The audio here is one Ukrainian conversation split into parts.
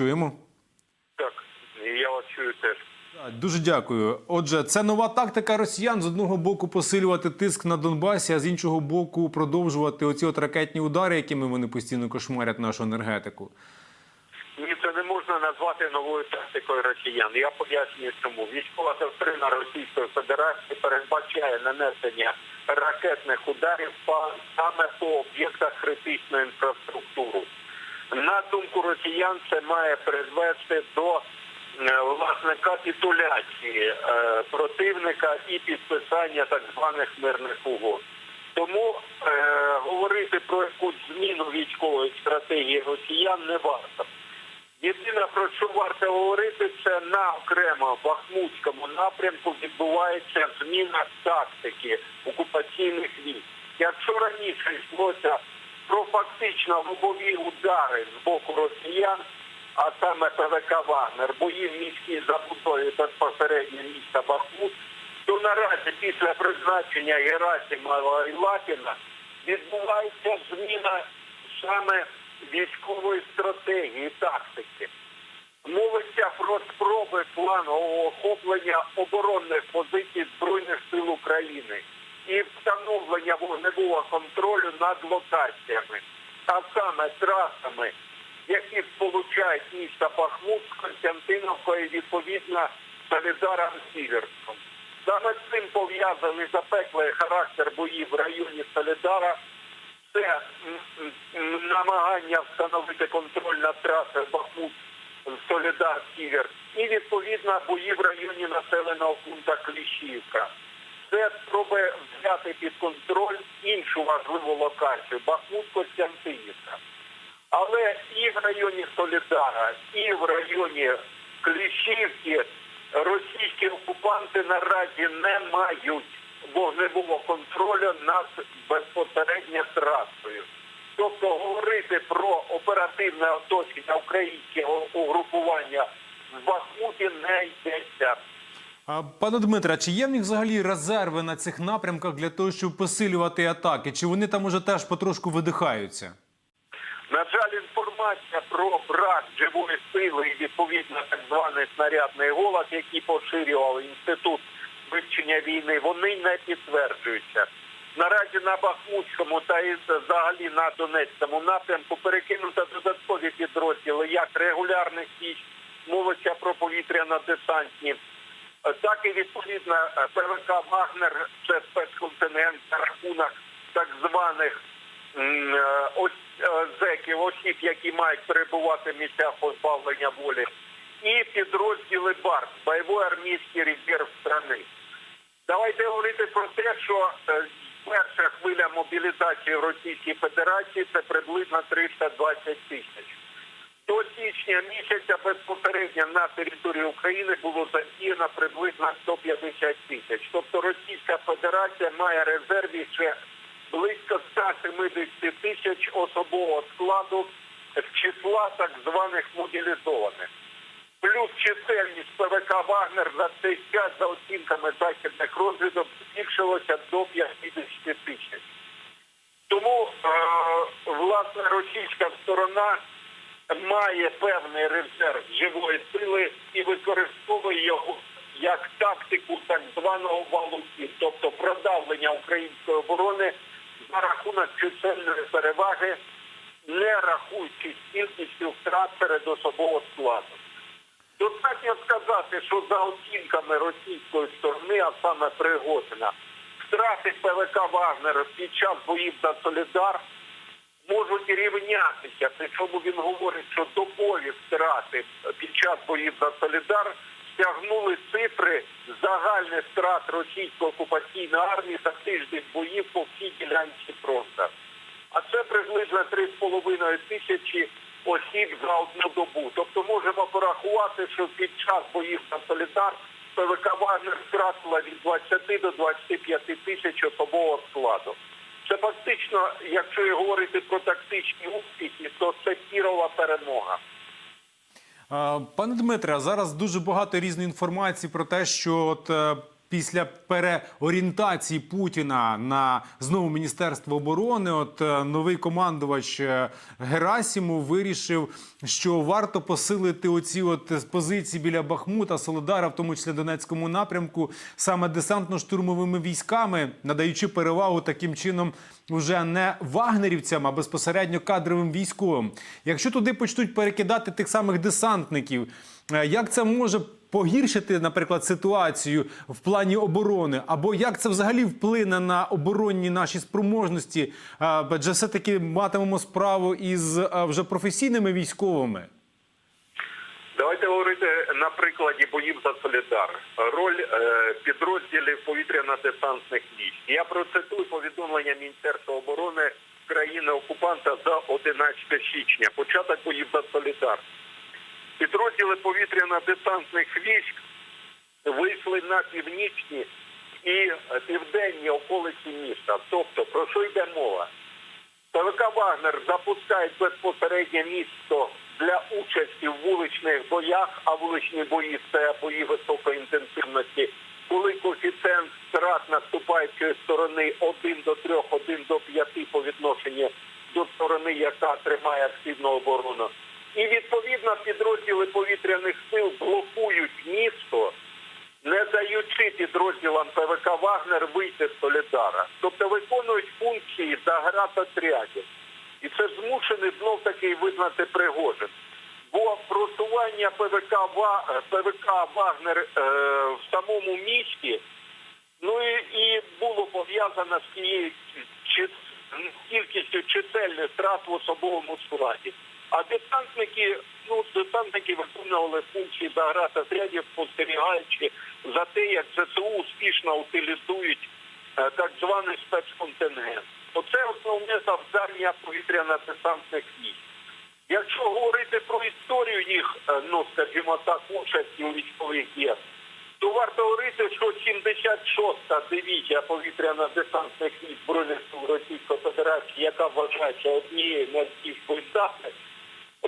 чуємо. Так, я вас чую теж. Дуже дякую. Отже, це нова тактика росіян з одного боку посилювати тиск на Донбасі, а з іншого боку продовжувати оці от ракетні удари, якими вони постійно кошмарять нашу енергетику. Ні, це не можна назвати новою тактикою росіян. Я пояснюю, чому військова доктрина Російської Федерації передбачає нанесення ракетних ударів саме по об'єктах критичної інфраструктури. На думку росіян, це має призвести до е, власне капітуляції е, противника і підписання так званих мирних угод. Тому е, говорити про якусь зміну військової стратегії росіян не варто. Єдине про що варто говорити, це на окремо Бахмутському напрямку відбувається зміна тактики окупаційних військ. Якщо раніше йшлося про фактично лобові удари з боку росіян, а саме ПВК Вагнер, бої в міській забудові безпосередньо міста Бахмут, то наразі після призначення Герасимова і Лапіна відбувається зміна саме військової стратегії, тактики. Мовиться про спроби планового охоплення оборонних позицій Збройних сил України і встановлення вогневого контролю над локаціями, а саме трасами, які сполучають місто Бахмут з Константиновкою відповідно Солідаром Сіверськом. Саме з цим пов'язаний запеклий характер боїв в районі Солідара це намагання встановити контроль над трасою Бахмут Солідар Сівер і відповідно бої в районі населеного пункту Кліщівка. Це спроби взяти під контроль іншу важливу локацію Бахмут Костянтинівка. Але і в районі Солідара, і в районі Кліщівки російські окупанти наразі не мають вогневого контролю над безпосередньо трасою. Тобто говорити про оперативне оточення українського угрупування в Бахмуті не йдеться. Пане Дмитре, чи є в них взагалі резерви на цих напрямках для того, щоб посилювати атаки? Чи вони там уже теж потрошку видихаються? На жаль, інформація про брак живої сили і відповідно так званий снарядний голод, який поширював інститут вивчення війни, вони не підтверджуються. Наразі на Бахмутському та і взагалі на Донецькому напрямку перекинуто додаткові підрозділи, як регулярних військ, мовиться про повітряно-десантні, так і відповідно е, ПВК Вагнер, це спецконтинент за рахунок так званих е, е, зеків, осіб, які мають перебувати в місцях позбавлення волі, і підрозділи БАРТ, бойовий армійський резерв страни. Давайте говорити про те, що перша хвиля мобілізації в Російській Федерації це приблизно 320 тисяч. Січня місяця безпосередньо на території України було задіяно приблизно 150 тисяч. Тобто Російська Федерація має резерві ще близько 170 тисяч особового складу з числа так званих мобілізованих. Плюс чисельність ПВК Вагнер за цей час за оцінками західних розвідок збільшилося до 50 тисяч. Тому е, власне російська сторона має певний резерв живої сили і використовує його як тактику так званого валуті, тобто продавлення української оборони за рахунок чисельної переваги, не рахуючи кількістю втрат серед особового складу. Достатньо сказати, що за оцінками російської сторони, а саме Пригожина, втрати ПВК Вагнера під час боїв за Солідар можуть рівнятися. Причому він говорить, що добові втрати під час боїв за Солідар стягнули цифри загальних втрат російської окупаційної армії за тиждень боїв по всій ділянці фронту. А це приблизно 3,5 тисячі осіб за одну добу. Тобто можемо порахувати, що під час боїв на Солідар ПВК Вагнер втратила від 20 до 25 тисяч особового складу. Це фактично, якщо говорити про тактичні успіхи, то це кірова перемога. Пане Дмитре, зараз дуже багато різної інформації про те, що от, е, після переорієнтації Путіна на знову Міністерство оборони, от е, новий командувач е, Герасімов вирішив, що варто посилити оці от позиції біля Бахмута, Солодара, в тому числі Донецькому напрямку, саме десантно-штурмовими військами, надаючи перевагу таким чином вже не вагнерівцям, а безпосередньо кадровим військовим. Якщо туди почнуть перекидати тих самих десантників, е, як це може погіршити, наприклад, ситуацію в плані оборони, або як це взагалі вплине на оборонні наші спроможності? Адже все таки матимемо справу із вже професійними військовими. Давайте говорити на прикладі боїв за Солідар. Роль е, підрозділів повітряно-десантних військ. Я процитую повідомлення Міністерства оборони країни-окупанта за 11 січня. Початок боїв за повітряно-десантних військ вийшли на північні і південні околиці міста. Тобто, про що йде мова? ПВК Вагнер запускає безпосередньо місто для участі в вуличних боях, а вуличні бої це бої високої інтенсивності, коли коефіцієнт втрат наступаючої сторони 1 до 3, 1 до 5 по відношенню до сторони, яка тримає активну оборону. І відповідно підрозділи повітряних сил блокують місто, не даючи підрозділам ПВК Вагнер вийти з Солідара. Тобто виконують функції заградотрядів. І це змушений знов таки визнати Пригожин. Бо просування ПВК, ПВК Вагнер е, в самому місті Ну і, і було пов'язано з тією кількістю чисельних втрат в особовому складі. А десантники, ну десантники виконували функції заградотрядів, спостерігаючи за те, як ЗСУ успішно утилізують е, так званий спецконтингент. Оце основне завдання повітряно-десантних військ. Якщо говорити про історію їх, е, ну скажімо так, участі у військових діях, то варто говорити, що 76-та дивізія повітряно-десантних військ Збройних сил Російської Федерації, яка вважається однією найбільш боєздатних,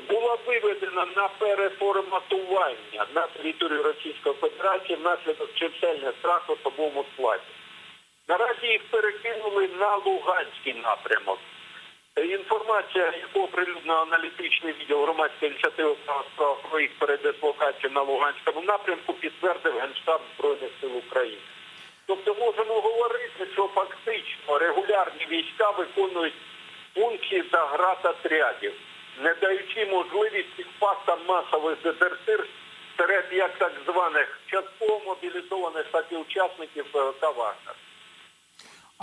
була виведена на переформатування на територію Російської Федерації внаслідок чисельних втрат в особовому складі. Наразі їх перекинули на Луганський напрямок. Інформація, яку оприлюднив аналітичний відділ громадської ініціативи справа» про їх передислокацію на Луганському напрямку підтвердив Генштаб Збройних сил України. Тобто можемо говорити, що фактично регулярні війська виконують функції заградотрядів, не даючи можливість фактам масових дезертир серед як так званих частково мобілізованих так і учасників ПВК «Вагнер».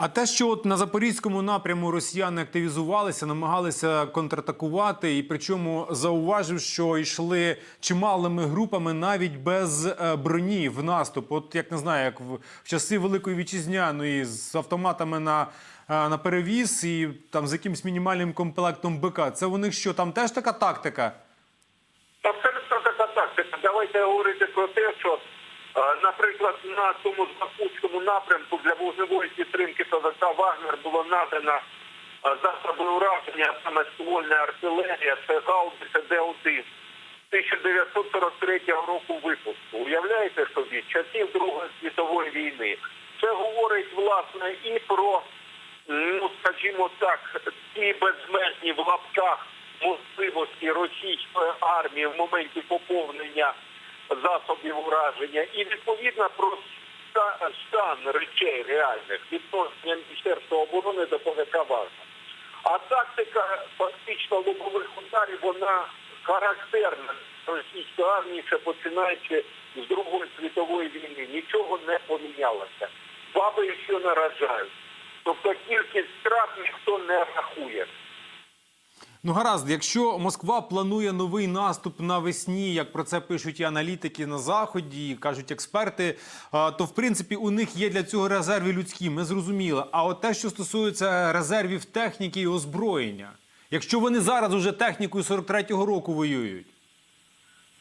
А те, що от на запорізькому напряму росіяни активізувалися, намагалися контратакувати, і причому зауважив, що йшли чималими групами навіть без е, броні в наступ. От як не знаю, як в, в часи Великої вітчизняної з автоматами на, е, на перевіз і там з якимсь мінімальним комплектом БК. Це у них що там теж така тактика? Абсолютно така тактика. Давайте говорити про те, що, наприклад, на тому Бахмутському напрямку для вогневої підтримки ПВК Вагнер було надано засоби ураження, саме ствольна артилерія, це гаубиця Д-1 1943 року випуску. Уявляєте собі, часів Другої світової війни. Це говорить власне і про, ну скажімо так, ті безмежні в лапках можливості російської армії в моменті поповнення засобів ураження і відповідно про стан речей реальних відношення Міністерства оборони до ПВК Вагнер. А тактика фактично лобових ударів вона характерна російської армії, ще починаючи з Другої світової війни. Нічого не помінялося. Баби ще наражають. Тобто кількість втрат ніхто не рахує. Ну гаразд, якщо Москва планує новий наступ навесні, як про це пишуть і аналітики на заході, і кажуть експерти, то в принципі у них є для цього резерви людські. Ми зрозуміли. А от те, що стосується резервів техніки і озброєння, якщо вони зараз уже технікою 43-го року воюють.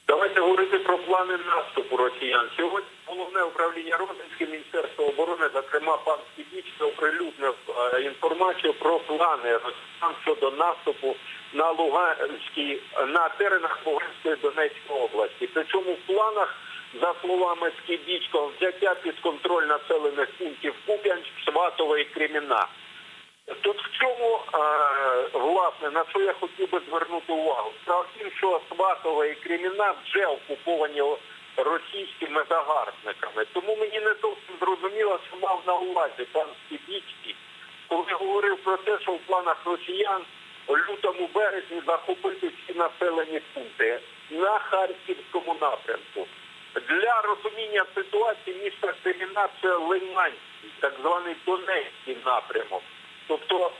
Давайте говорити про плани наступу росіян. Сьогодні головне управління розвідки Міністерства оборони, зокрема пан Сідічний, оприлюднив е, інформацію про плани росіян щодо наступу на Луганській, на теренах Луганської Донецької області. Причому в планах за словами Скібічко, взяття під контроль населених пунктів Куп'янськ, Сватове і Креміна. Тут в чому, е, власне, на що я хотів би звернути увагу? Справа в що Сватове і Креміна вже окуповані російськими загарбниками. Тому мені не зовсім зрозуміло, що мав на увазі пан Скібічний, коли говорив про те, що в планах росіян у лютому березні захопити всі населені пункти на Харківському напрямку. Для розуміння ситуації міста це Лиманський, так званий Донецький напрямок. Тобто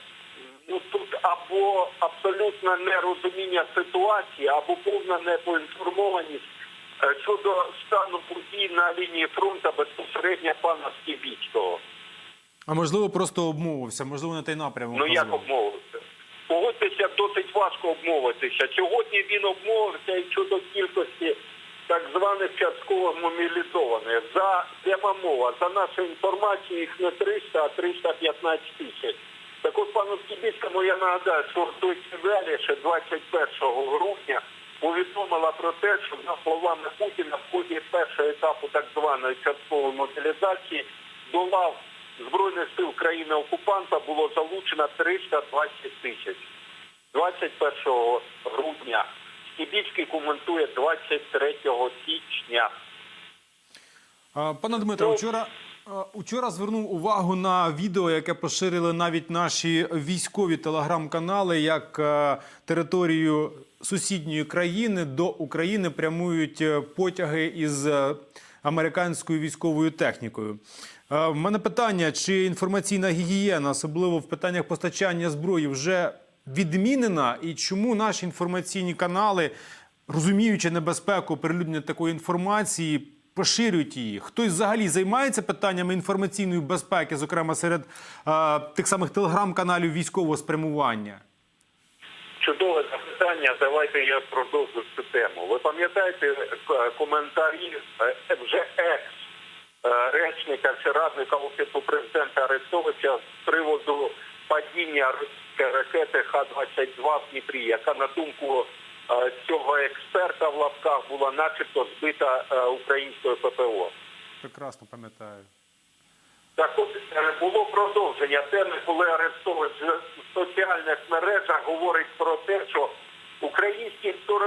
ну тут або абсолютне нерозуміння ситуації, або повна непоінформованість щодо стану подій на лінії фронту безпосередньо пана Скібічного. А можливо, просто обмовився, можливо, на той напрямок. Ну як назвав. обмовитися? Погодьтеся, досить важко обмовитися. Сьогодні він обмовився і щодо кількості так званих частково мобілізованих. За пряма мова, за нашою інформацією, їх не 300, а 315 тисяч. Так от пану Скібіцькому я нагадаю, що той Велі ще 21 грудня повідомила про те, що за словами Путіна в ході першого етапу так званої часткової мобілізації до лав Збройних сил країни-окупанта було залучено 320 тисяч. 21 грудня. Скібіцький коментує 23 січня. Пане Дмитро, вчора, а, вчора звернув увагу на відео, яке поширили навіть наші військові телеграм-канали, як е, територію сусідньої країни до України прямують е, потяги із е, американською військовою технікою. Е, В мене питання: чи інформаційна гігієна, особливо в питаннях постачання зброї, вже відмінена, і чому наші інформаційні канали, розуміючи небезпеку перелюднення такої інформації, поширюють її? Хтось взагалі займається питаннями інформаційної безпеки, зокрема серед е, тих самих телеграм-каналів військового спрямування? Запитання. Давайте я продовжу цю тему. Ви пам'ятаєте е, коментарі е, вже екс е, речника чи радника офісу президента Арестовича з приводу падіння ракети Х-22 в Дніпрі, яка на думку е, цього експерта в лапках була начебто збита е, українською ППО. Прекрасно пам'ятаю. Так от е, було продовження теми, коли Арестович в соціальних мережах говорить про те, що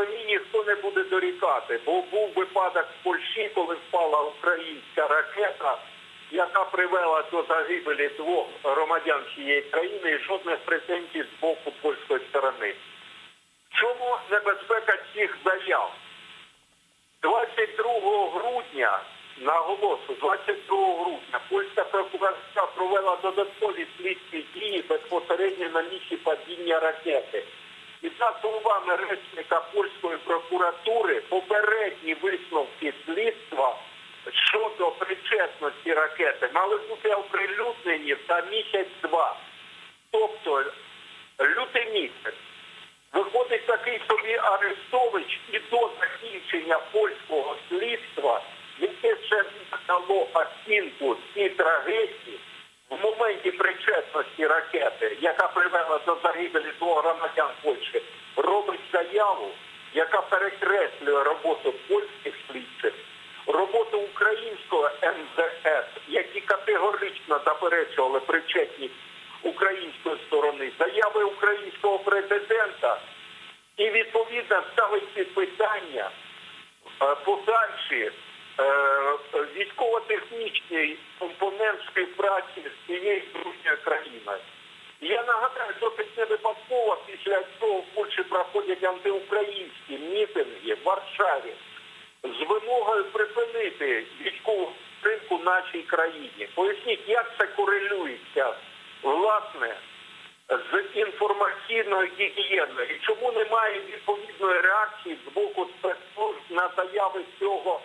українській ніхто не буде дорікати, бо був випадок в Польщі, коли впала українська ракета, яка привела до загибелі двох громадян цієї країни і жодних претензій з боку польської сторони. Чому небезпека цих заяв? 22 грудня, наголошу, 22 грудня польська прокуратура провела додаткові слідчі дії безпосередньо на місці падіння ракети. І за словами речника польської прокуратури, попередні висновки слідства щодо причетності ракети мали бути оприлюднені за місяць-два. Тобто лютий місяць. Виходить такий собі Арестович і до закінчення польського слідства, яке ще дало оцінку цій трагедії в моменті причетності ракети, яка двох громадян Польщі, робить заяву, яка перекреслює роботу польських слідчих, роботу українського МЗС, які категорично заперечували причетність української сторони, заяви українського президента і відповідно ставить під питання е, подальші е, військово-технічний компонент співпраці з цією дружньою країною. Я нагадаю, досить не випадково після цього в Польщі проходять антиукраїнські мітинги в Варшаві з вимогою припинити військову підтримку нашій країні. Поясніть, як це корелюється власне з інформаційною гігієною і чому немає відповідної реакції з боку спецслужб на заяви цього.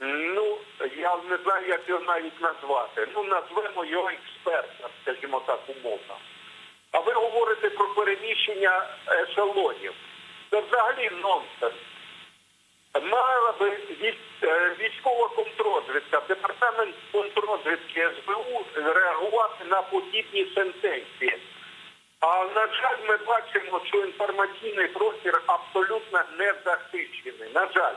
Ну я не знаю, як його навіть назвати. Ну назвемо його експертом, скажімо так, умовно. А ви говорите про переміщення ешелонів. Це взагалі нонсенс. Мала би е, військова контррозвідка, департамент контррозвідки СБУ реагувати на подібні сентенції. А на жаль, ми бачимо, що інформаційний простір абсолютно не захищений. На жаль.